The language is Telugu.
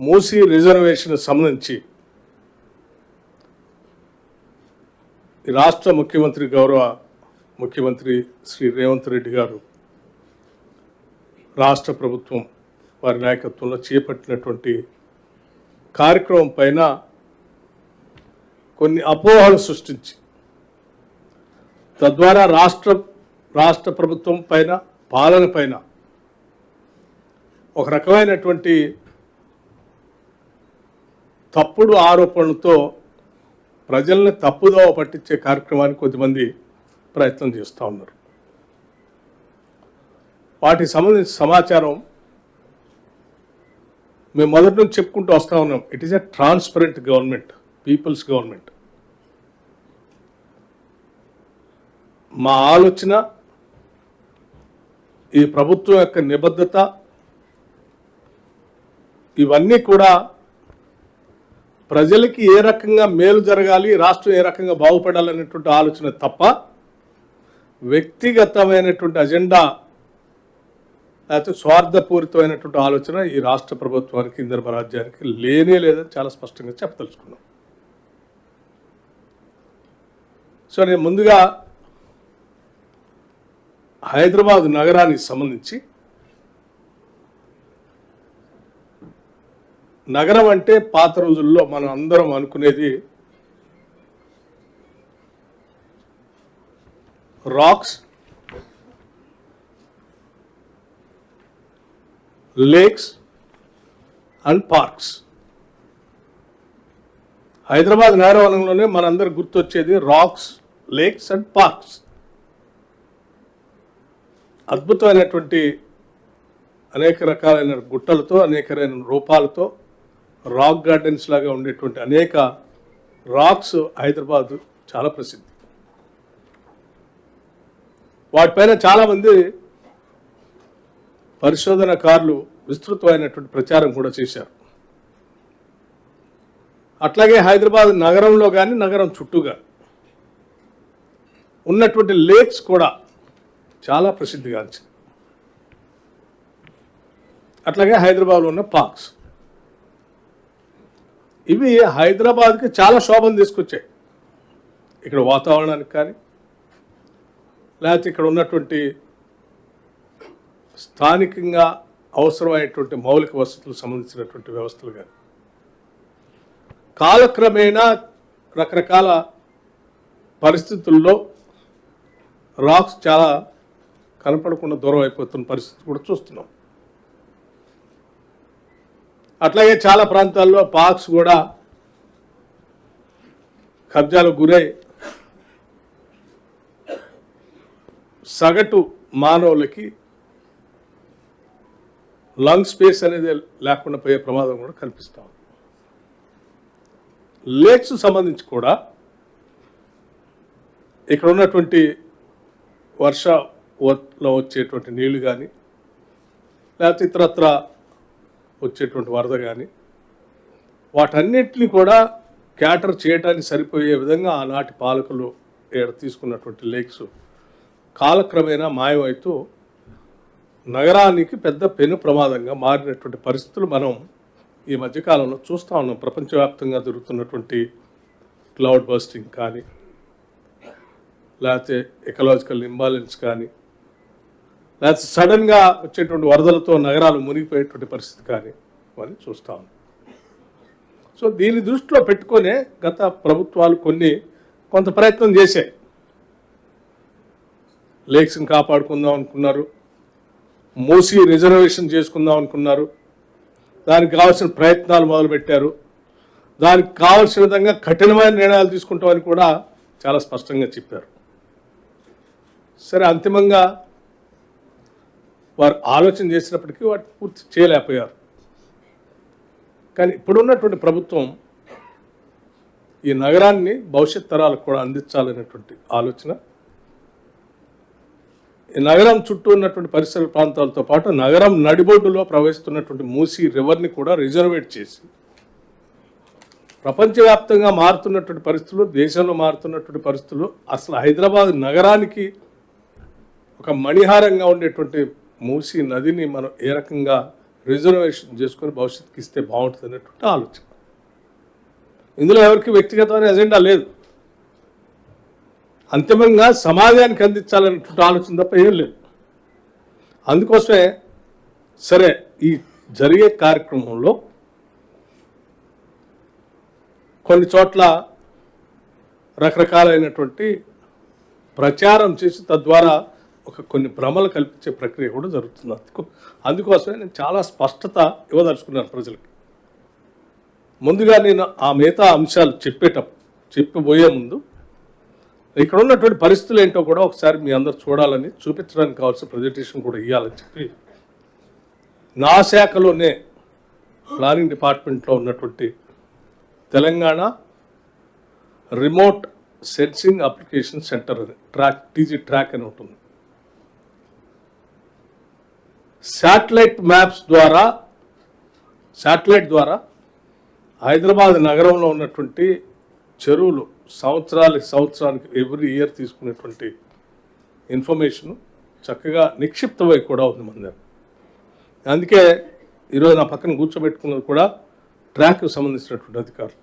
మూసీ రిజర్వేషన్ సంబంధించి రాష్ట్ర ముఖ్యమంత్రి గౌరవ ముఖ్యమంత్రి శ్రీ రేవంత్ రెడ్డి గారు రాష్ట్ర ప్రభుత్వం వారి నాయకత్వంలో చేపట్టినటువంటి కార్యక్రమం పైన కొన్ని అపోహలు సృష్టించి తద్వారా రాష్ట్ర రాష్ట్ర ప్రభుత్వం పైన పాలన పైన ఒక రకమైనటువంటి తప్పుడు ఆరోపణలతో ప్రజల్ని తప్పుదోవ పట్టించే కార్యక్రమానికి కొద్దిమంది ప్రయత్నం చేస్తూ ఉన్నారు. వాటికి సంబంధించిన సమాచారం మేము మొదటి నుంచి చెప్పుకుంటూ వస్తూ ఉన్నాం. It is a transparent government people's government మా ఆలోచన ఈ ప్రభుత్వం యొక్క నిబద్ధత ఇవన్నీ కూడా ప్రజలకి ఏ రకంగా మేలు జరగాలి రాష్ట్రం ఏ రకంగా బాగుపడాలనేటువంటి ఆలోచన తప్ప వ్యక్తిగతమైనటువంటి అజెండా లేకపోతే స్వార్థపూరితమైనటువంటి ఆలోచన ఈ రాష్ట్ర ప్రభుత్వానికి ఇంధర్మ రాజ్యానికి లేనే లేదని చాలా స్పష్టంగా చెప్పదలుచుకున్నాం. సో నేను ముందుగా హైదరాబాద్ నగరానికి సంబంధించి నగరం అంటే పాత రోజుల్లో మనం అందరం అనుకునేది rocks lakes and parks. Hyderabad నగరవనంలోనే మనందరికి గుర్తొచ్చేది రాక్స్ లేక్స్ అండ్ పార్క్స్. అద్భుతమైనటువంటి అనేక రకాలైన గుట్టలతో అనేకమైన రూపాలతో రాక్ గార్డెన్స్ లాగా ఉండేటువంటి అనేక రాక్స్ హైదరాబాద్ చాలా ప్రసిద్ధి. వాటిపైన చాలామంది పరిశోధనకారులు విస్తృతమైనటువంటి ప్రచారం కూడా చేశారు. అట్లాగే హైదరాబాద్ నగరంలో కానీ నగరం చుట్టూగా ఉన్నటువంటి లేక్స్ కూడా చాలా ప్రసిద్ధిగాంచింది అట్లాగే హైదరాబాద్లో ఉన్న పార్క్స్. ఇవి హైదరాబాద్కి చాలా శోభను తీసుకొచ్చాయి. ఇక్కడ వాతావరణానికి కానీ లేకపోతే ఇక్కడ ఉన్నటువంటి స్థానికంగా అవసరమైనటువంటి మౌలిక వసతులకు సంబంధించినటువంటి వ్యవస్థలు కానీ కాలక్రమేణా రకరకాల పరిస్థితుల్లో రాక్స్ చాలా కనపడకుండా దూరం అయిపోతున్న పరిస్థితి కూడా చూస్తున్నాం. అట్లాగే చాలా ప్రాంతాల్లో పార్క్స్ కూడా కబ్జాలకు గురై సగటు మానవులకి లంగ్ స్పేస్ అనేది లేకుండా పోయే ప్రమాదం కూడా కనిపిస్తూ ఉంది. లేక్స్ సంబంధించి కూడా ఇక్కడ ఉన్నటువంటి వర్షలో వచ్చేటువంటి నీళ్ళు కానీ లేకపోతే ఇతరత్ర వచ్చేటువంటి వరద కానీ వాటన్నిటిని కూడా క్యాటర్ చేయడానికి సరిపోయే విధంగా ఆనాటి పాలకులు ఏడ తీసుకున్నటువంటి లేక్స్ కాలక్రమేణా మాయమవుతూ నగరానికి పెద్ద పెను ప్రమాదంగా మారినటువంటి పరిస్థితులు మనం ఈ మధ్యకాలంలో చూస్తూ ఉన్నాం. ప్రపంచవ్యాప్తంగా జరుగుతున్నటువంటి క్లౌడ్ బస్టింగ్ కానీ లేకపోతే ఎకలాజికల్ ఇంబాలెన్స్ కానీ లేకపోతే సడన్గా వచ్చేటువంటి వరదలతో నగరాలు మునిగిపోయేటువంటి పరిస్థితి కానీ అని చూస్తా ఉన్నాం సో దీని దృష్టిలో పెట్టుకొనే గత ప్రభుత్వాలు కొన్ని కొంత ప్రయత్నం చేశాయి. లేక్స్ని కాపాడుకుందాం అనుకున్నారు. మూసి రిజర్వేషన్ చేసుకుందాం అనుకున్నారు. దానికి కావాల్సిన ప్రయత్నాలు మొదలుపెట్టారు. దానికి కావాల్సిన విధంగా కఠినమైన నిర్ణయాలు తీసుకుంటామని కూడా చాలా స్పష్టంగా చెప్పారు. సరే అంతిమంగా వారు ఆలోచన చేసినప్పటికీ వాటి పూర్తి చేయలేకపోయారు. కానీ ఇప్పుడున్నటువంటి ప్రభుత్వం ఈ నగరాన్ని భవిష్యత్ తరాలకు కూడా అందించాలనేటువంటి ఆలోచన. ఈ నగరం చుట్టూ ఉన్నటువంటి పరిసర ప్రాంతాలతో పాటు నగరం నడిబొడ్డులో ప్రవహిస్తున్నటువంటి మూసీ రివర్ని కూడా రిజర్వేట్ చేసి ప్రపంచవ్యాప్తంగా మారుతున్నటువంటి పరిస్థితులు దేశంలో మారుతున్నటువంటి పరిస్థితులు అసలు హైదరాబాద్ నగరానికి ఒక మణిహారంగా ఉండేటువంటి మూసి నదిని మనం ఏ రకంగా రిజర్వేషన్ చేసుకొని భవిష్యత్తుకి ఇస్తే బాగుంటుంది అనేటువంటి ఆలోచన. ఇందులో ఎవరికి వ్యక్తిగతమైన ఎజెండా లేదు. అంతిమంగా సమాజానికి అందించాలన్నటువంటి ఆలోచన తప్ప ఏం లేదు. అందుకోసమే సరే ఈ జరిగే కార్యక్రమంలో కొన్ని చోట్ల రకరకాలైనటువంటి ప్రచారం చేసి తద్వారా ఒక కొన్ని భ్రమలు కల్పించే ప్రక్రియ కూడా జరుగుతుంది. అందుకు అందుకోసమే నేను చాలా స్పష్టత ఇవ్వదలుచుకున్నాను ప్రజలకి. ముందుగా నేను ఆ మిగతా అంశాలు చెప్పేటప్పుడు చెప్పబోయే ముందు ఇక్కడ ఉన్నటువంటి పరిస్థితులు ఏంటో కూడా ఒకసారి మీ అందరు చూడాలని చూపించడానికి కావాల్సిన ప్రజెంటేషన్ కూడా ఇవ్వాలని చెప్పి నా శాఖలోనే ప్లానింగ్ డిపార్ట్మెంట్లో ఉన్నటువంటి Telangana remote sensing application centre అని ట్రాక్ టీజీ ట్రాక్ అని ఉంటుంది శాటిలైట్ మ్యాప్స్ ద్వారా శాటిలైట్ ద్వారా హైదరాబాద్ నగరంలో ఉన్నటువంటి చెరువులు సంవత్సరాలకి సంవత్సరానికి ఎవ్రీ ఇయర్ తీసుకునేటువంటి ఇన్ఫర్మేషన్ చక్కగా నిక్షిప్తమై కూడా ఉంది మన దగ్గర. అందుకే ఈరోజు నా పక్కన కూర్చోబెట్టుకున్నది కూడా ట్రాక్కి సంబంధించినటువంటి అధికారులు.